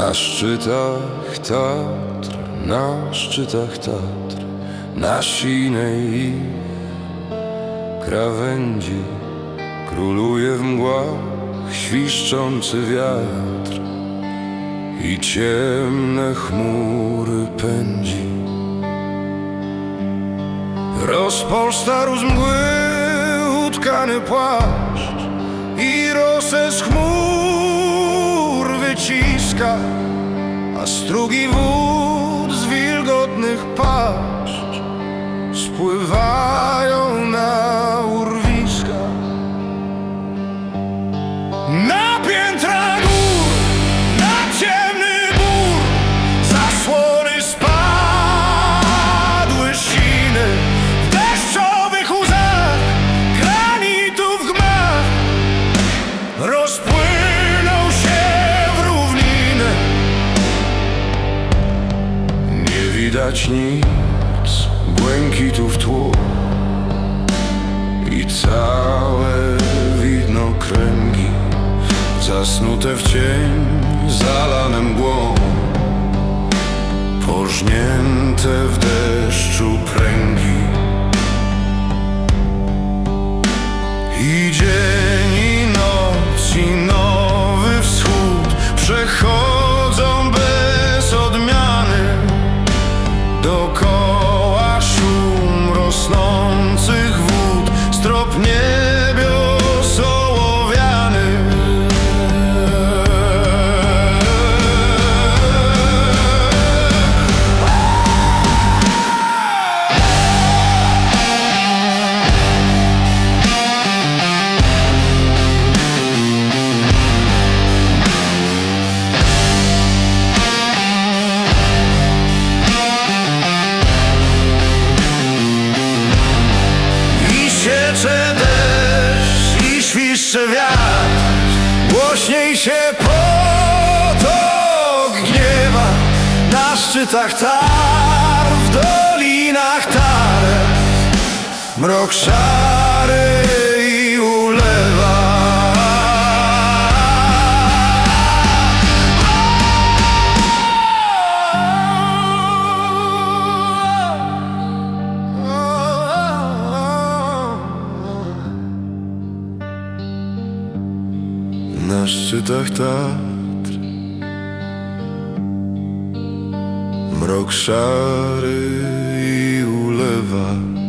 Na szczytach Tatr, na szczytach Tatr, na sinej krawędzi króluje w mgłach świszczący wiatr i ciemne chmury pędzi. Rozpolstarł z mgły utkany płaszcz i rosę z chmur a strugi wód z wilgotnych paszcz widać nic, błękitów tło i całe widno kręgi Zasnute w cień, zalane mgłą Pożnięte w deszczu pręgi się potok gniewa. Na szczytach tar, w dolinach tares Mrok szary szczytach Tatr. Mrok szary i ulewa